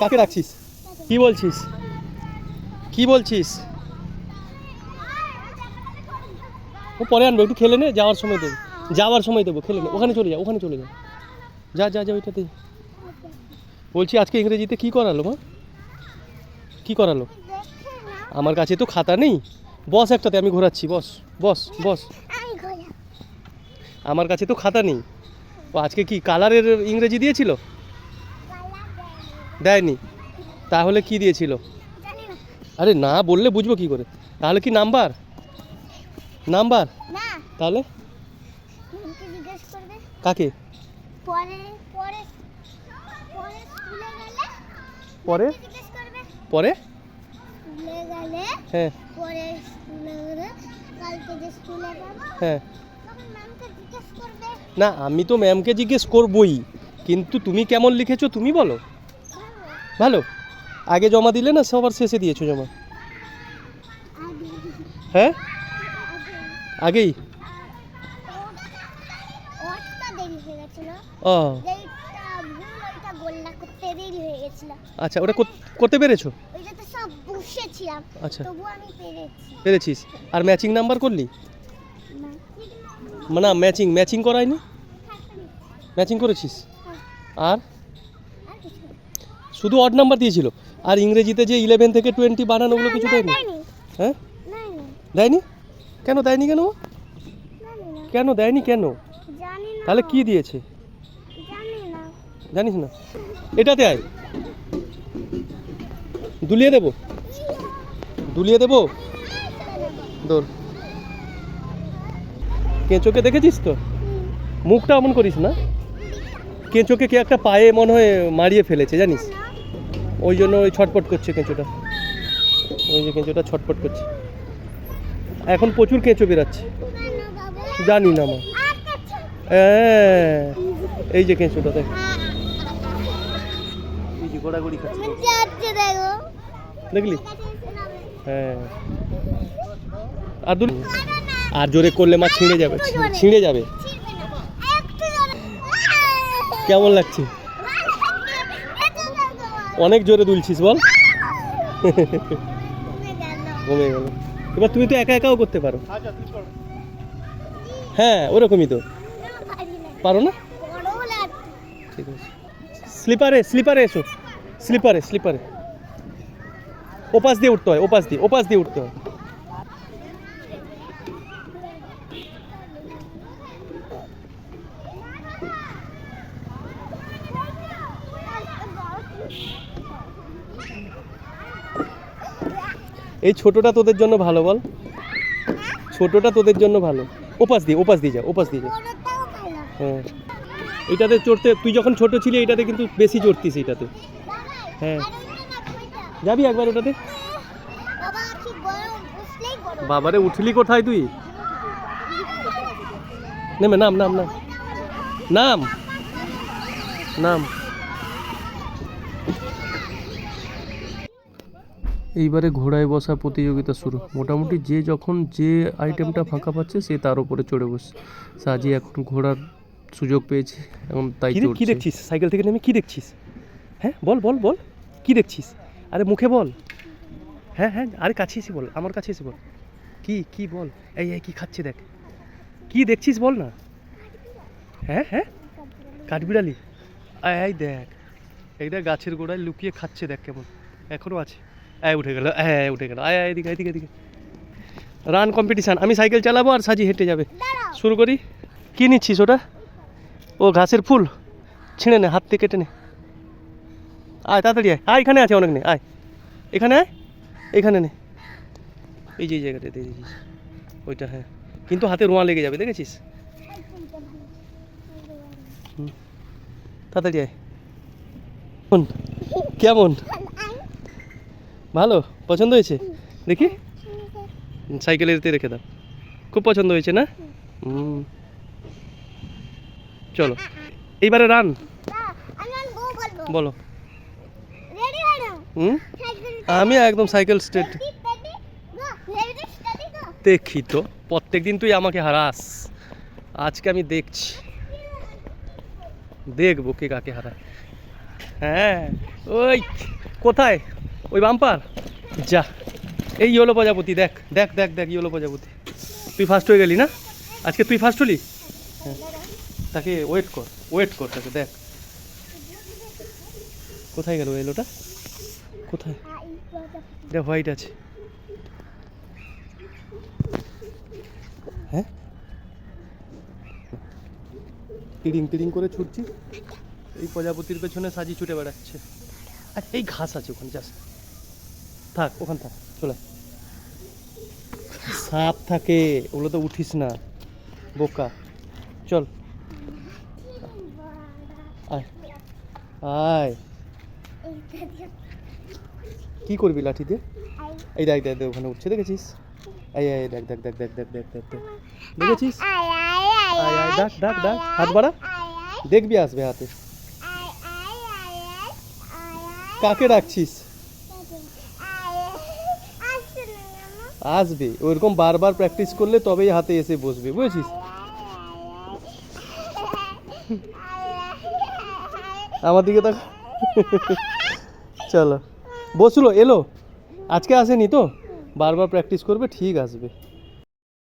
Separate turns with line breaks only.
কাকে রাখছিস কি বলছিস? কি বলছিস? ও পরে আনবে, একটু খেলে নে, যাওয়ার সময় দেবো। যাওয়ার সময় দেবো, খেলে নে। ওখানে চলে যা, ওখানে চলে যা। যা যা যা, ওইটাতে। বলছি, আজকে ইংরেজিতে কি করালো, মা? কি করালো? আমার কাছে তো খাতা নেই। বস একটাতে, আমি ঘোরাচ্ছি, বস বস বস। আমার কাছে তো খাতা নেই। ও আজকে কি, কালারের ইংরেজি দিয়েছিল? দেয়নি। তাহলে কি দিয়েছিল? আরে না বললে বুঝব কি করে? তাহলে কি নাম্বার? নাম্বার? তাহলে? কাকে?
পরে পরে
হ্যাঁ। হ্যাঁ। না আমি তো ম্যামকে জিজ্ঞেস করবই। কিন্তু তুমি কেমন লিখেছো তুমি বলো। ভালো? আগে জমা দিলে না সবার শেষে দিয়েছ জমা? হ্যাঁ? আগেই? ও। আচ্ছা ওটা কর- করতে পেরেছ? আচ্ছা। পেরেছিস। আর ম্যাচিং নাম্বার করলি?
না।
Matching matching করায়নি? ম্যাচিং করেছিস? আর। শুধু অড নাম্বার দিয়েছিল। আর ইংরেজিতে যে ইলেভেন থেকে টোয়েন্টি বানানো ওগুলো কিছু দেয়নি? হ্যাঁ?
দেয়নি।
কেন দেয়নি কেন কেন দেয়নি কেন? তাহলে কি দিয়েছে? জানিস না? এটাতে আয়। দুলিয়ে দেবো? দুলিয়ে দেবো? দৌড়। কেঁচোকে দেখেছিস তো? মুখটা অমন করিস না। কেঁচোকে কে একটা পায়ে মনে হয় মারিয়ে ফেলেছে জানিস? ওই জন্য ওই ছটপট করছে কেঁচোটা। ওই যে কেঁচোটা ছটপট করছে। এখন প্রচুর কেঁচো বেরাচ্ছে। জানি না মা।
আচ্ছা
হ্যাঁ এই যে কেঁচোটা দেখ। দেখলি। হ্যাঁ। আর আর জোরে করলে মা ছিঁড়ে যাবে। ছিঁড়ে যাবে।
ছিড়বে না। একটু জোরে।
কেমন লাগছে। অনেক জোরে দুলছিস বল।
কমে গেল।
এবার তুমি তো একা একাও করতে পারো। হ্যাঁ ওরকমই তো।
না, পারি না।
পারো না? ঠিক আছে। স্লিপারে স্লিপারে এসো। স্লিপারে স্লিপারে। ওপাশ দিয়ে উঠতে হয় ওপাশ দিয়ে ওপাশ দিয়ে উঠতে হয়। এই ছোটটা তোদের জন্য ভালো, বল। ছোটটা তোদের জন্য ভালো। ওপাশ দিয়ে ওপাশ দিয়ে যা, ওপাশ দিয়ে যা। হ্যাঁ। এটাতে চড়তে, তুই যখন ছোট ছিলি, এটাতে কিন্তু বেশি চড়তিস এটাতে। হ্যাঁ। যাবি একবার ওটাতে। বাবারে, উঠলি কোথায় তুই? নেমে, নাম নাম নাম। নাম। নাম। এইবারে ঘোড়ায় বসা প্রতিযোগিতা শুরু। মোটামুটি যে যখন যে আইটেমটা ফাঁকা পাচ্ছে সে তার উপরে চড়ে বসে সাজি এখন ঘোড়ার সুযোগ পেয়েছে এখন তাই
কি দেখছিস? সাইকেল থেকে নেমে কি দেখছিস? হ্যাঁ বল বল বল। কি দেখছিস? আরে মুখে বল। হ্যাঁ হ্যাঁ আরে কাছে এসে বল আমার কাছে এসে বল। কি কি বল? এই এই কি খাচ্ছে দেখ। কি দেখছিস বল না? হ্যাঁ হ্যাঁ? কাঠবিড়ালি। এই দেখ। এইটা গাছের গোড়ায় লুকিয়ে খাচ্ছে দেখ কেমন। এখনও আছে। আয় উঠে গেল হ্যাঁ উঠে গেল। আয় আয় এদিকে এদিকে এদিকে। রান কম্পিটিশান আমি সাইকেল চালাবো আর সাজি হেঁটে যাবে।
শুরু করি। কি নিচ্ছিস ওটা? ও ঘাসের ফুল। ছিঁড়ে নে হাত থেকে কেটে নে। আয় তাড়াতাড়ি আয়। আয় এখানে আছে অনেক নে আয়। এখানে আয় এখানে নে। এই যে এই জায়গাটা দেখেছিস ওইটা হ্যাঁ। কিন্তু হাতে রোঁয়া লেগে যাবে দেখেছিস? হুম। তাড়াতাড়ি আয়। কেমন? ভালো? পছন্দ হয়েছে? দেখি। সাইকেলের এতে রেখে দাও। খুব পছন্দ হয়েছে না? চলো। এইবারে রান। বলো। হুম? আমি একদম সাইকেল স্টেট. দেখি তো, প্রত্যেক দিন তুই আমাকে হারাস। আজকে আমি দেখছি। দেখব কে কাকে হারায়।
হ্যাঁ ওই, কোথায়? ওই বাম্পার? যা, এই ইয়েলো প্রজাপতি, দেখ দেখ দেখ দেখ ইয়েলো প্রজাপতি। তুই ফার্স্ট হয়ে গেলি না? আজকে তুই ফার্স্ট হলি? হ্যাঁ। তাকে ওয়েট কর ওয়েট কর তাকে, দেখ। কোথায় গেল এলোটা কোথায়? এটা হোয়াইট আছে। হ্যাঁ? তিড়িং তিড়িং করে ছুটছি। এই প্রজাপতির পেছনে সাজি ছুটে বেড়াচ্ছে। আর এই ঘাস আছে ওখানে যাস থাক, ওখান থাক, চলে। সাপ থাকে, ওগুলো তো উঠিস না। বোকা। চল। আয়। আয়। কি করবি লাঠি দিয়ে? এই দেখ দেখ দেখ, ওখানে উঠছে, দেখেছিস? এই এই, দেখ দেখ দেখ দেখ দেখ দেখ দেখ দেখ। দেখেছিস? ডাক ডাক ডাক। হাত বাড়া। দেখবি আসবে হাতে। কাকে ডাকছিস? আসবে। ওইরকম বারবার প্র্যাকটিস করলে তবেই হাতে এসে বসবে, বুঝেছিস? আমার দিকে তাক চলো। বসল, এলো? আজকে আসেনি তো? বারবার প্র্যাকটিস করবে, ঠিক আসবে।